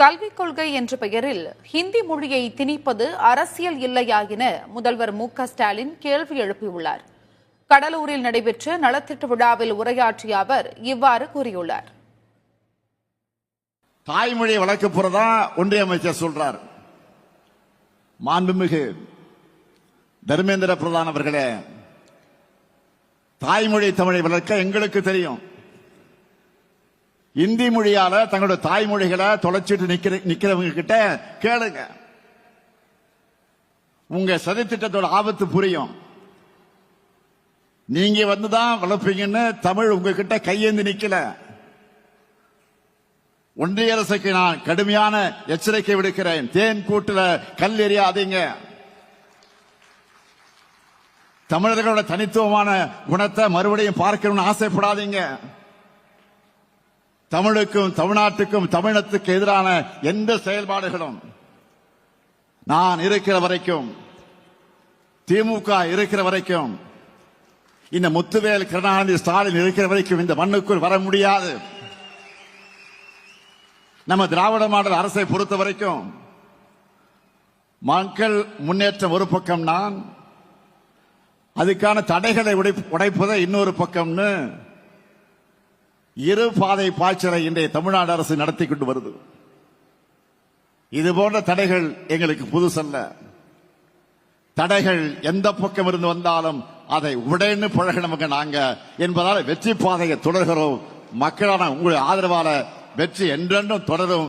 கல்விக் கொள்கை என்ற பெயரில் ஹிந்தி மொழியை திணிப்பது அரசியல் இல்லையா என முதல்வர் மு க ஸ்டாலின் கேள்வி எழுப்பியுள்ளார். கடலூரில் நடைபெற்ற நலத்திட்ட விழாவில் உரையாற்றிய அவர் இவ்வாறு கூறியுள்ளார். தாய்மொழியை வளர்க்க போறதா ஒன்றிய அமைச்சர் சொல்றார். மாண்புமிகு தர்மேந்திர பிரதான் அவர்களே தாய்மொழி தமிழை வளர்க்க எங்களுக்கு தெரியும். இந்தி மொழியால தங்களுடைய தாய்மொழிகளை தொலைச்சிட்டு நிக்கிற நிக்கிறவங்க கிட்ட கேளுங்க. உங்க சதித்திட்டத்தோட ஆபத்து புரியும். நீங்க வந்துதான் வளர்ப்பீங்கன்னு தமிழ் உங்ககிட்ட கையேந்து நிக்கல. ஒன்றிய அரசுக்கு நான் கடுமையான எச்சரிக்கை விடுக்கிறேன். தேன் கூட்டுல கல் எறியாதீங்க. தமிழர்களோட தனித்துவமான குணத்தை மறுபடியும் பார்க்கணும்னு ஆசைப்படாதீங்க. தமிழுக்கும் தமிழ்நாட்டுக்கும் தமிழத்துக்கு எதிரான எந்த செயல்பாடுகளும் நான் இருக்கிற வரைக்கும் திமுக இருக்கிற வரைக்கும் இந்த முத்துவேல் கருணாநிதி ஸ்டாலின் இருக்கிற வரைக்கும் இந்த மண்ணுக்குள் வர முடியாது. நம்ம திராவிட மாடல் அரசை பொறுத்த வரைக்கும் மக்கள் முன்னேற்றம் ஒரு பக்கம் நான் அதுக்கான தடைகளை உடை- உடைப்பதை இன்னொரு பக்கம்னு இரு பாதை பாய்ச்சலை இன்றைய தமிழ்நாடு அரசு நடத்தி கொண்டு வருது. இது போன்ற தடைகள் எங்களுக்கு புதுசல்ல. தடைகள் எந்த பக்கம் இருந்து வந்தாலும் அதை உடனே பழகினவங்க நாங்க என்பதால் வெற்றி பாதையை தொடர்கிறோம். மக்களான உங்களுடைய ஆதரவால வெற்றி என்றென்றும் தொடரும்.